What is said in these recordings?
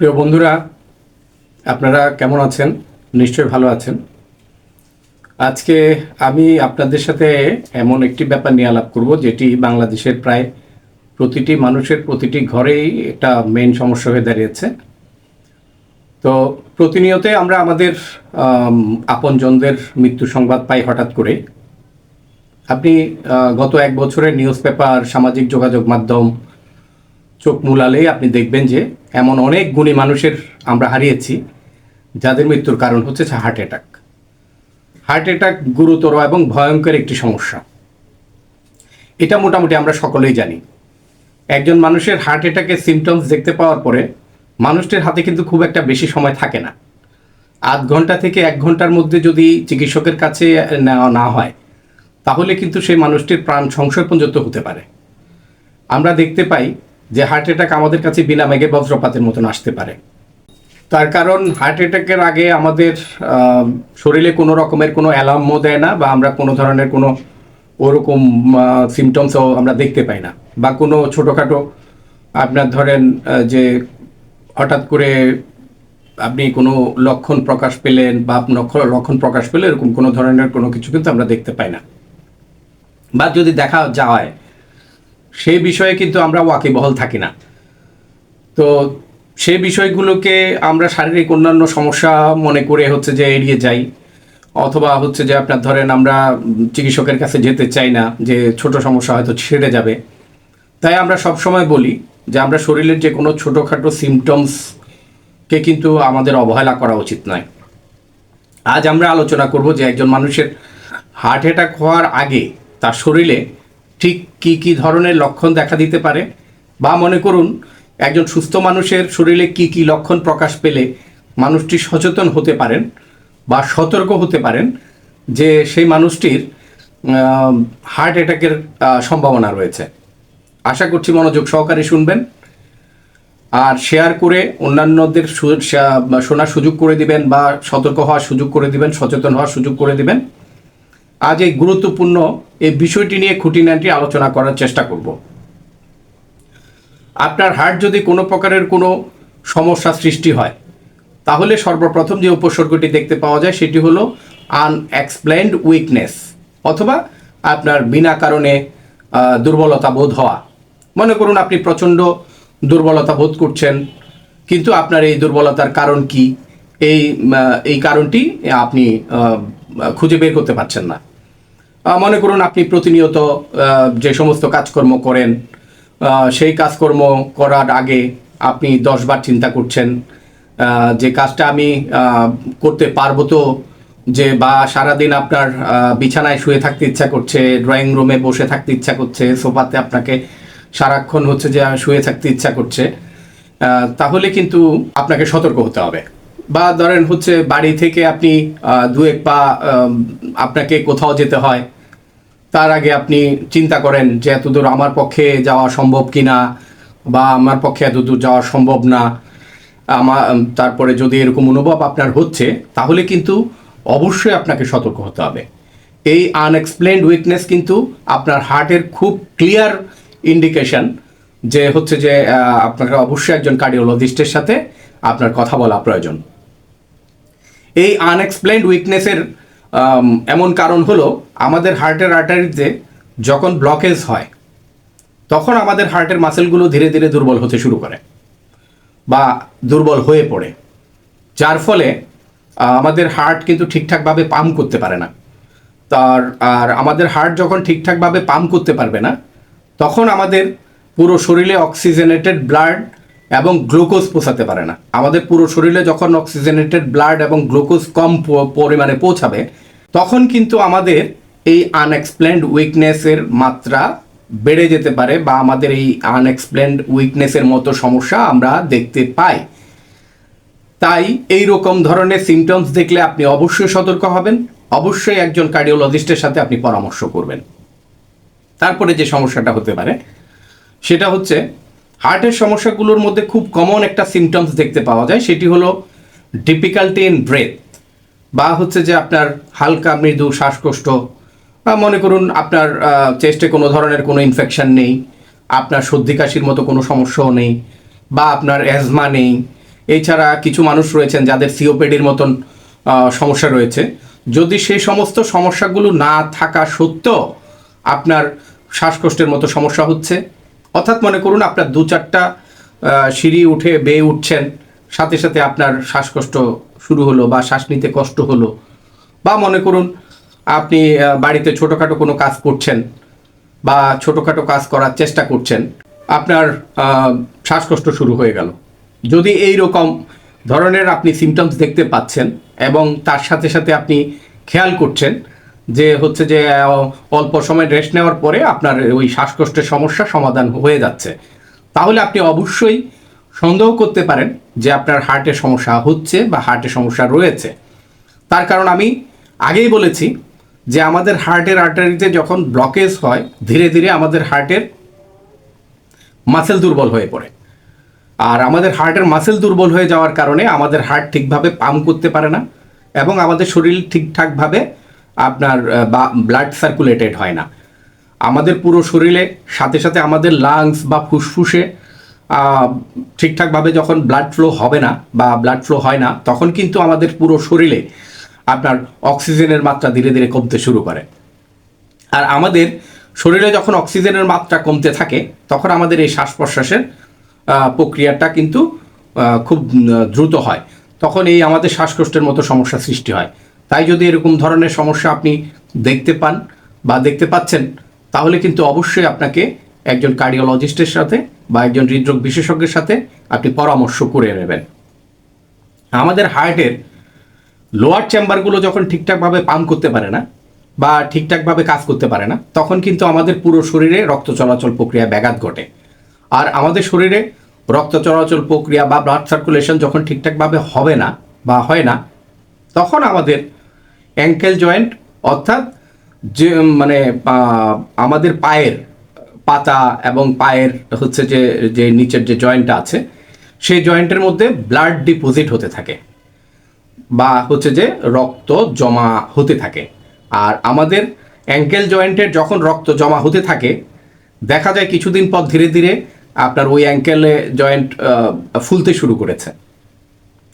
প্রিয় বন্ধুরা আপনারা কেমন আছেন? নিশ্চয়ই ভালো আছেন। আজকে আমি আপনাদের সাথে এমন একটি ব্যাপার নিয়ে আলাপ করব যেটি বাংলাদেশের প্রায় প্রতিটি মানুষের প্রতিটি ঘরেই একটা মেন সমস্যা হয়ে দাঁড়িয়েছে। তো প্রতিনিয়ত আমরা আমাদের আম, আপনজনদের মৃত্যু সংবাদ পাই হঠাৎ করে। আপনি গত এক বছরের নিউজ পেপার সামাজিক যোগাযোগ মাধ্যম চোখ মুলালেই আপনি দেখবেন যে এমন অনেক গুণী মানুষের আমরা হারিয়েছি, যাদের মৃত্যুর কারণ হচ্ছে হার্ট অ্যাটাক হার্ট অ্যাটাক গুরুতর এবং ভয়ঙ্কর একটি সমস্যা। এটা মোটামুটি আমরা সকলেই জানি। একজন মানুষের হার্ট অ্যাটাকের সিমটমস দেখতে পাওয়ার পরে মানুষটির হাতে কিন্তু খুব একটা বেশি সময় থাকে না। আধ ঘণ্টা থেকে এক ঘণ্টার মধ্যে যদি চিকিৎসকের কাছে নেওয়া না হয়, তাহলে কিন্তু সেই মানুষটির প্রাণ সংশয় পর্যন্ত হতে পারে। আমরা দেখতে পাই যে হার্ট অ্যাটাক আমাদের কাছে বিনা মেঘে বজ্রপাতের মতন আসতে পারে। তার কারণ হার্ট অ্যাটাকের আগে আমাদের শরীরে কোনো রকমের কোনো অ্যালার্মও দেয় না বা আমরা কোনো ধরনের কোনো ওরকম সিমটমসও আমরা দেখতে পাই না। বা কোনো ছোটোখাটো আপনার ধরেন যে হঠাৎ করে আপনি কোনো লক্ষণ প্রকাশ পেলেন বা লক্ষণ প্রকাশ পেলে এরকম কোনো ধরনের কোনো কিছু কিন্তু আমরা দেখতে পাই না। বা যদি দেখা যায় সেই বিষয়ে কিন্তু আমরা ওয়াকিবহল থাকি না। তো সে বিষয়গুলোকে আমরা শারীরিক অন্যান্য সমস্যা মনে করে হচ্ছে যে এড়িয়ে যাই। অথবা হচ্ছে যে আপনার ধরেন আমরা চিকিৎসকের কাছে যেতে চাই না, যে ছোট সমস্যা হয়তো ছেড়ে যাবে। তাই আমরা সব সময় বলি যে আমরা শরীরের যে কোনো ছোটোখাটো সিমটমসকে কিন্তু আমাদের অবহেলা করা উচিত নয়। আজ আমরা আলোচনা করব যে একজন মানুষের হার্ট অ্যাটাক হওয়ার আগে তার শরীরে ঠিক কি কি ধরনের লক্ষণ দেখা দিতে পারে? বা মনে করুন, একজন সুস্থ মানুষের শরীরে কি কি লক্ষণ প্রকাশ পেলে মানুষটি সচেতন হতে পারেন বা সতর্ক হতে পারেন যে সেই মানুষটির হার্ট অ্যাটাকের সম্ভাবনা রয়েছে। আশা করছি মনোযোগ সহকারে শুনবেন। আর শেয়ার করে অন্যান্যদের শোনার সুযোগ করে দিবেন বা সতর্ক হওয়ার সুযোগ করে দিবেন, সচেতন হওয়ার সুযোগ করে দিবেন। আজ এই গুরুত্বপূর্ণ এই বিষয়টি নিয়ে খুঁটিনাটি আলোচনা করার চেষ্টা করব। আপনার হার্ট যদি কোনো প্রকারের কোনো সমস্যা সৃষ্টি হয়, তাহলে সর্বপ্রথম যে উপসর্গটি দেখতে পাওয়া যায় সেটি হলো আনএক্সপ্লেন্ড উইকনেস অথবা আপনার বিনা কারণে দুর্বলতা বোধ হওয়া। মনে করুন আপনি প্রচণ্ড দুর্বলতা বোধ করছেন, কিন্তু আপনার এই দুর্বলতার কারণ কি? এই এই কারণটি আপনি খুঁজে বের করতে পারছেন না। মনে করুন আপনি প্রতিনিয়ত যে সমস্ত কাজকর্ম করেন সেই কাজকর্ম করার আগে আপনি দশবার চিন্তা করছেন যে কাজটা আমি করতে পারব তো, যে বা সারাদিন আপনার বিছানায় শুয়ে থাকতে ইচ্ছা করছে, ড্রয়িং রুমে বসে থাকতে ইচ্ছা করছে, সোফাতে আপনাকে সারাক্ষণ হচ্ছে যে শুয়ে থাকতে ইচ্ছা করছে তাহলে কিন্তু আপনাকে সতর্ক হতে হবে। বা ধরেন হচ্ছে বাড়ি থেকে আপনি দু এক পা আপনাকে কোথাও যেতে হয়, তার আগে আপনি চিন্তা করেন যে এতদূর আমার পক্ষে যাওয়া সম্ভব কি না বা আমার পক্ষে এতদূর যাওয়া সম্ভব না। আমার তারপরে যদি এরকম অনুভব আপনার হচ্ছে, তাহলে কিন্তু অবশ্যই আপনাকে সতর্ক হতে হবে। এই আনএক্সপ্লেন্ড উইকনেস কিন্তু আপনার হার্টের খুব ক্লিয়ার ইন্ডিকেশন যে হচ্ছে যে আপনাকে অবশ্যই একজন কার্ডিওলজিস্টের সাথে আপনার কথা বলা প্রয়োজন। এই আনএক্সপ্লেন্ড উইকনেসের এমন কারণ হলো আমাদের হার্টের আর্টারিতে যখন ব্লকেজ হয়, তখন আমাদের হার্টের মাসেলগুলো ধীরে ধীরে দুর্বল হতে শুরু করে বা দুর্বল হয়ে পড়ে। যার ফলে আমাদের হার্ট কিন্তু ঠিকঠাকভাবে পাম্প করতে পারে না। তার, আর আমাদের হার্ট যখন ঠিকঠাকভাবে পাম্প করতে পারবে না, তখন আমাদের পুরো শরীরে অক্সিজেনেটেড ব্লাড এবং গ্লুকোজ পৌঁছাতে পারে না। আমাদের পুরো শরীরে যখন অক্সিজেনেটেড ব্লাড এবং গ্লুকোজ কম পরিমাণে পৌঁছাবে, তখন কিন্তু আমাদের এই আনএক্সপ্লেন্ড উইকনেসের মাত্রা বেড়ে যেতে পারে বা আমাদের এই আনএক্সপ্লেন্ড উইকনেসের মতো সমস্যা আমরা দেখতে পাই। তাই এই রকম ধরনের সিমটমস দেখলে আপনি অবশ্যই সতর্ক হবেন, অবশ্যই একজন কার্ডিওলজিস্টের সাথে আপনি পরামর্শ করবেন। তারপরে যে সমস্যাটা হতে পারে, সেটা হচ্ছে হার্টের সমস্যাগুলোর মধ্যে খুব কমন একটা সিমটমস দেখতে পাওয়া যায়। সেটি হলো ডিফিকাল্টি ইন ব্রেথ বা হচ্ছে যে আপনার হালকা মৃদু শ্বাসকষ্ট বা মনে করুন আপনার চেস্টে কোনো ধরনের কোনো ইনফেকশন নেই, আপনার সর্দি কাশির মতো কোনো সমস্যাও নেই বা আপনার অ্যাজমা নেই। এছাড়া কিছু মানুষ রয়েছেন যাদের সিওপেডির মতন সমস্যা রয়েছে। যদি সেই সমস্ত সমস্যাগুলো না থাকা সত্ত্বেও আপনার শ্বাসকষ্টের মতো সমস্যা হচ্ছে অর্থাৎ মনে করুন আপনার দু চারটা সিঁড়ি উঠে বেয়ে উঠছেন, সাথে সাথে আপনার শ্বাসকষ্ট শুরু হলো বা শ্বাস নিতে কষ্ট হলো। বা মনে করুন আপনি বাড়িতে ছোটোখাটো কোনো কাজ করছেন বা ছোটোখাটো কাজ করার চেষ্টা করছেন, আপনার শ্বাসকষ্ট শুরু হয়ে গেল। যদি এই রকম ধরনের আপনি সিমটমস দেখতে পাচ্ছেন এবং তার সাথে সাথে আপনি খেয়াল করছেন যে হচ্ছে যে অল্প সময় রেস্ট নেওয়ার পরে আপনার ওই শ্বাসকষ্টের সমস্যা সমাধান হয়ে যাচ্ছে। তাহলে আপনি অবশ্যই সন্দেহ করতে পারেন যে আপনার হার্টের সমস্যা হচ্ছে বা হার্টের সমস্যা রয়েছে। তার কারণ আমি আগেই বলেছি যে আমাদের হার্টের আর্টারিতে যখন ব্লকেজ হয়, ধীরে ধীরে আমাদের হার্টের মাসেল দুর্বল হয়ে পড়ে। আর আমাদের হার্টের মাসেল দুর্বল হয়ে যাওয়ার কারণে আমাদের হার্ট ঠিকভাবে পাম্প করতে পারে না এবং আমাদের শরীর ঠিকঠাকভাবে আপনার ব্লাড সার্কুলেটেড হয় না। আমাদের পুরো শরীরে, সাথে সাথে আমাদের লাংস বা ফুসফুসে ঠিকঠাকভাবে যখন ব্লাড ফ্লো হবে না বা ব্লাড ফ্লো হয় না, তখন কিন্তু আমাদের পুরো শরীরে আপনার অক্সিজেনের মাত্রা ধীরে ধীরে কমতে শুরু করে। আর আমাদের শরীরে যখন অক্সিজেনের মাত্রা কমতে থাকে, তখন আমাদের এই শ্বাস প্রশ্বাসের প্রক্রিয়াটা কিন্তু খুব দ্রুত হয়। তখন এই আমাদের শ্বাসকষ্টের মতো সমস্যা সৃষ্টি হয়। তাই যদি এরকম ধরনের সমস্যা আপনি দেখতে পান বা দেখতে পাচ্ছেন, তাহলে কিন্তু অবশ্যই আপনাকে একজন কার্ডিওলজিস্টের সাথে বা একজন হৃদরোগ বিশেষজ্ঞের সাথে আপনি পরামর্শ করে নেবেন। আমাদের হার্টের লোয়ার চেম্বারগুলো যখন ঠিকঠাকভাবে পাম্প করতে পারে না বা ঠিকঠাকভাবে কাজ করতে পারে না, তখন কিন্তু আমাদের পুরো শরীরে রক্ত চলাচল প্রক্রিয়া ব্যাঘাত ঘটে। আর আমাদের শরীরে রক্ত চলাচল প্রক্রিয়া বা ব্লাড সার্কুলেশন যখন ঠিকঠাকভাবে হবে না বা হয় না, তখন আমাদের অ্যাঙ্কেল জয়েন্ট অর্থাৎ যে মানে আমাদের পায়ের পাতা এবং পায়ের হচ্ছে যে যে নিচের যে জয়েন্টটা আছে, সেই জয়েন্টের মধ্যে ব্লাড ডিপোজিট হতে থাকে বা হচ্ছে যে রক্ত জমা হতে থাকে। আর আমাদের অ্যাঙ্কেল জয়েন্টের যখন রক্ত জমা হতে থাকে, দেখা যায় কিছুদিন পর ধীরে ধীরে আপনার ওই অ্যাঙ্কেলে জয়েন্ট ফুলতে শুরু করেছে।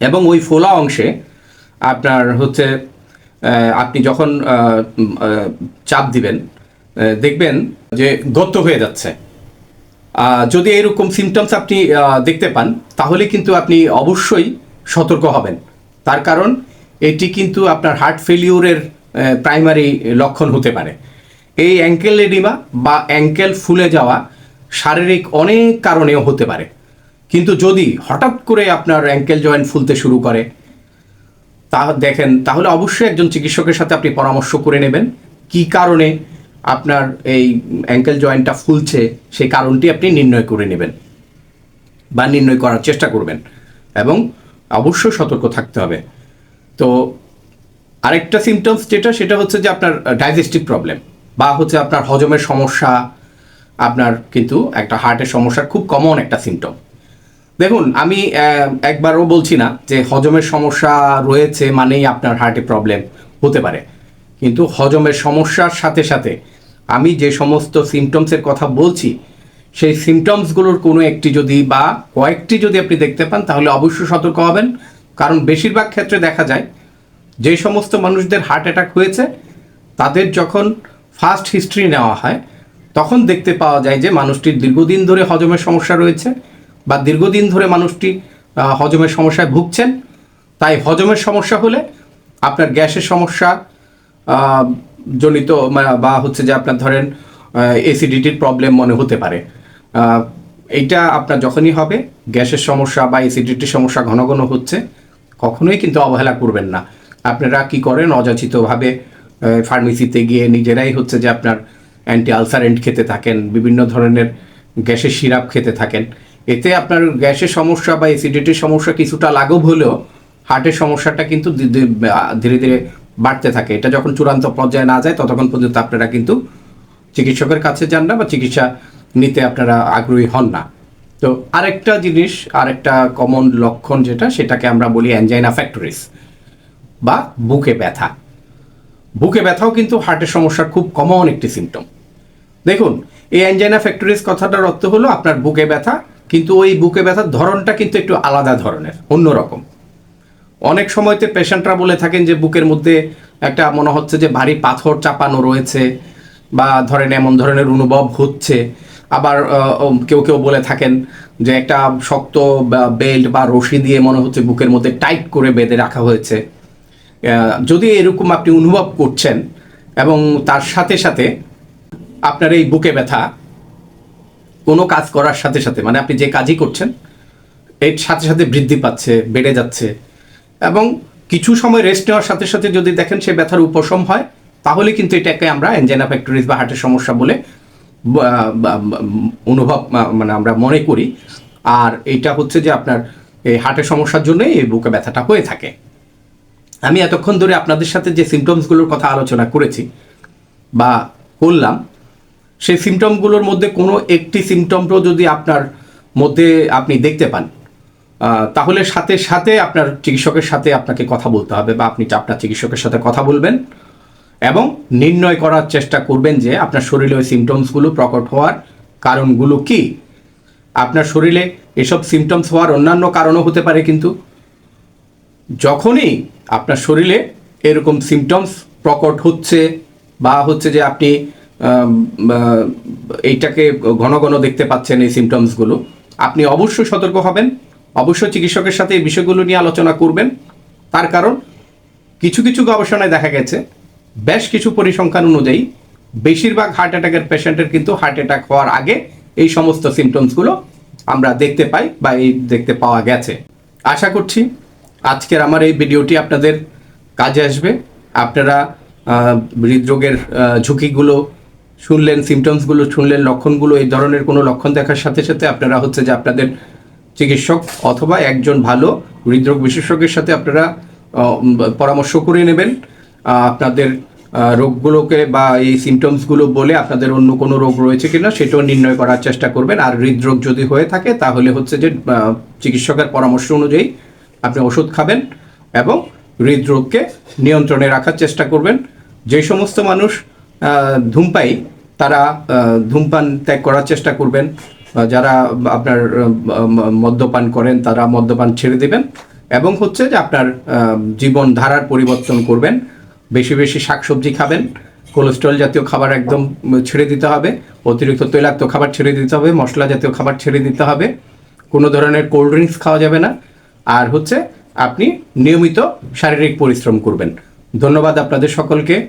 এবং ওই ফোলা অংশে আপনার হচ্ছে আপনি যখন চাপ দিবেন দেখবেন যে গত হয়ে যাচ্ছে। যদি এরকম সিমটমস আপনি দেখতে পান, তাহলে কিন্তু আপনি অবশ্যই সতর্ক হবেন। তার কারণ, এটি কিন্তু আপনার হার্ট ফেলিউরের প্রাইমারি লক্ষণ হতে পারে। এই অ্যাঙ্কেল এডিমা বা অ্যাঙ্কেল ফুলে যাওয়া শারীরিক অনেক কারণেও হতে পারে। কিন্তু যদি হঠাৎ করে আপনার অ্যাঙ্কেল জয়েন্ট ফুলতে শুরু করে তা দেখেন, তাহলে অবশ্যই একজন চিকিৎসকের সাথে আপনি পরামর্শ করে নেবেন। কি কারণে আপনার এই অ্যাঙ্কেল জয়েন্টটা ফুলছে সেই কারণটি আপনি নির্ণয় করে নেবেন বা নির্ণয় করার চেষ্টা করবেন এবং অবশ্যই সতর্ক থাকতে হবে। তো আরেকটা সিমটমস যেটা, সেটা হচ্ছে যে আপনার ডাইজেস্টিভ প্রবলেম বা হচ্ছে আপনার হজমের সমস্যা, আপনার কিন্তু একটা হার্টের সমস্যার খুব কমন একটা সিমটম দেখুন, আমি একবারও বলছি না যে হজমের সমস্যা রয়েছে মানেই আপনার হার্টে প্রবলেম হতে পারে। কিন্তু হজমের সমস্যার সাথে সাথে আমি যে সমস্ত সিমটমসের কথা বলছি, সেই সিমটমসগুলোর কোনো একটি যদি বা কয়েকটি যদি আপনি দেখতে পান, তাহলে অবশ্যই সতর্ক হবেন। কারণ বেশিরভাগ ক্ষেত্রে দেখা যায়, যে সমস্ত মানুষদের হার্ট অ্যাটাক হয়েছে, তাদের যখন ফার্স্ট হিস্ট্রি নেওয়া হয়, তখন দেখতে পাওয়া যায় যে মানুষটির দীর্ঘদিন ধরে হজমের সমস্যা রয়েছে। বা দীর্ঘদিন ধরে মানুষটি হজমের সমস্যায় ভুগছেন, তাই হজমের সমস্যা হলে আপনার গ্যাসের সমস্যা জনিত বা হচ্ছে যে আপনার ধরেন এসিডিটির প্রবলেম মনে হতে পারে। এইটা আপনার যখনই হবে, গ্যাসের সমস্যা বা এসিডিটির সমস্যা ঘন ঘন হচ্ছে, কখনোই কিন্তু অবহেলা করবেন না। আপনারা কি করেন? অযাচিতভাবে ফার্মেসিতে গিয়ে নিজেরাই হচ্ছে যে আপনার অ্যান্টি আলসারেন্ট খেতে থাকেন, বিভিন্ন ধরনের গ্যাসের সিরাপ খেতে থাকেন। এতে আপনার গ্যাসের সমস্যা বা অ্যাসিডিটির সমস্যা কিছুটা লাঘব হলেও হার্টের সমস্যাটা কিন্তু ধীরে ধীরে বাড়তে থাকে। এটা যখন চূড়ান্ত পর্যায়ে না যায়, ততক্ষণ পর্যন্ত আপনারা কিন্তু চিকিৎসকের কাছে যান না বা চিকিৎসা নিতে আপনারা আগ্রহী হন না। তো আরেকটা জিনিস, আরেকটা কমন লক্ষণ যেটা, সেটাকে আমরা বলি অ্যাঞ্জাইনা ফ্যাক্টরিস বা বুকে ব্যথা। বুকে ব্যথাও কিন্তু হার্টের সমস্যার খুব কমন একটি সিমটম দেখুন, এই অ্যাঞ্জাইনা ফ্যাক্টরিস কথাটার অর্থ হলো আপনার বুকে ব্যথা কিন্তু ওই বুকে ব্যথার ধরনটা কিন্তু একটু আলাদা ধরনের অন্যরকম অনেক সময়তে পেশেন্টরা বলে থাকেন যে বুকের মধ্যে একটা মনে হচ্ছে যে ভারী পাথর চাপানো রয়েছে বা ধরেন এমন ধরনের অনুভব হচ্ছে। আবার কেউ কেউ বলে থাকেন যে একটা শক্ত বেল্ট বা রশি দিয়ে মনে হচ্ছে বুকের মধ্যে টাইট করে বেঁধে রাখা হয়েছে। যদি এরকম আপনি অনুভব করছেন এবং তার সাথে সাথে আপনার এই বুকে ব্যথা কোনো কাজ করার সাথে সাথে মানে আপনি যে কাজই করছেন, এর সাথে সাথে বৃদ্ধি পাচ্ছে, বেড়ে যাচ্ছে। এবং কিছু সময় রেস্ট নেওয়ার সাথে সাথে যদি দেখেন সে ব্যথার উপশম হয়, তাহলে কিন্তু এটাকে আমরা এনজেনা ফ্যাক্টরিজ বা হার্টের সমস্যা বলে অনুভব মানে আমরা মনে করি। আর এটা হচ্ছে যে আপনার এই হার্টের সমস্যার জন্যই এই বুকে ব্যথাটা হয়ে থাকে। আমি এতক্ষণ ধরে আপনাদের সাথে যে সিমটমসগুলোর কথা আলোচনা করেছি বা করলাম সেই সিমটমগুলোর মধ্যে কোনো একটি সিমটমও যদি আপনার মধ্যে আপনি দেখতে পান তাহলে সাথে সাথে আপনার চিকিৎসকের সাথে আপনাকে কথা বলতে হবে বা আপনি আপনার চিকিৎসকের সাথে কথা বলবেন এবং নির্ণয় করার চেষ্টা করবেন যে আপনার শরীরে ওই সিমটমসগুলো প্রকট হওয়ার কারণগুলো কি। আপনার শরীরে এসব সিমটমস হওয়ার অন্যান্য কারণও হতে পারে কিন্তু যখনই আপনার শরীরে এরকম সিমটমস প্রকট হচ্ছে বা হচ্ছে যে আপনি এইটাকে ঘন ঘন দেখতে পাচ্ছেন এই সিমটমসগুলো আপনি অবশ্যই সতর্ক হবেন, অবশ্যই চিকিৎসকের সাথে এই বিষয়গুলো নিয়ে আলোচনা করবেন। তার কারণ, কিছু কিছু গবেষণায় দেখা গেছে, বেশ কিছু পরিসংখ্যান অনুযায়ী বেশিরভাগ হার্ট অ্যাটাকের পেশেন্টের কিন্তু হার্ট অ্যাটাক হওয়ার আগে এই সমস্ত সিমটমসগুলো আমরা দেখতে পাই বা এই দেখতে পাওয়া গেছে। আশা করছি আজকের আমার এই ভিডিওটি আপনাদের কাজে আসবে। আপনারা হৃদরোগের ঝুঁকিগুলো শুনলেন সিমটমসগুলো শুনলেন, লক্ষণগুলো, এই ধরনের কোনো লক্ষণ দেখার সাথে সাথে আপনারা হচ্ছে যে আপনাদের চিকিৎসক অথবা একজন ভালো হৃদরোগ বিশেষজ্ঞের সাথে আপনারা পরামর্শ করে নেবেন। আপনাদের রোগগুলোকে বা এই সিমটমসগুলো বলে আপনাদের অন্য কোনো রোগ রয়েছে কিনা সেটাও নির্ণয় করার চেষ্টা করবেন। আর হৃদরোগ যদি হয়ে থাকে তাহলে হচ্ছে যে চিকিৎসকের পরামর্শ অনুযায়ী আপনি ওষুধ খাবেন এবং হৃদরোগকে নিয়ন্ত্রণে রাখার চেষ্টা করবেন। যে সমস্ত মানুষ আহ, ধূমপায়ী তারা ধূমপান ত্যাগ করার চেষ্টা করবেন। যারা আপনার মদ্যপান করেন তারা মদ্যপান ছেড়ে দেবেন। এবং হচ্ছে যে আপনার জীবন ধারার পরিবর্তন করবেন। বেশি বেশি শাকসবজি খাবেন। কোলেস্ট্রল জাতীয় খাবার একদম ছেড়ে দিতে হবে। অতিরিক্ত তৈলাক্ত খাবার ছেড়ে দিতে হবে। মশলা জাতীয় খাবার ছেড়ে দিতে হবে। কোনো ধরনের কোল্ড ড্রিঙ্কস খাওয়া যাবে না। আর হচ্ছে আপনি নিয়মিত শারীরিক পরিশ্রম করবেন। ধন্যবাদ আপনাদের সকলকে।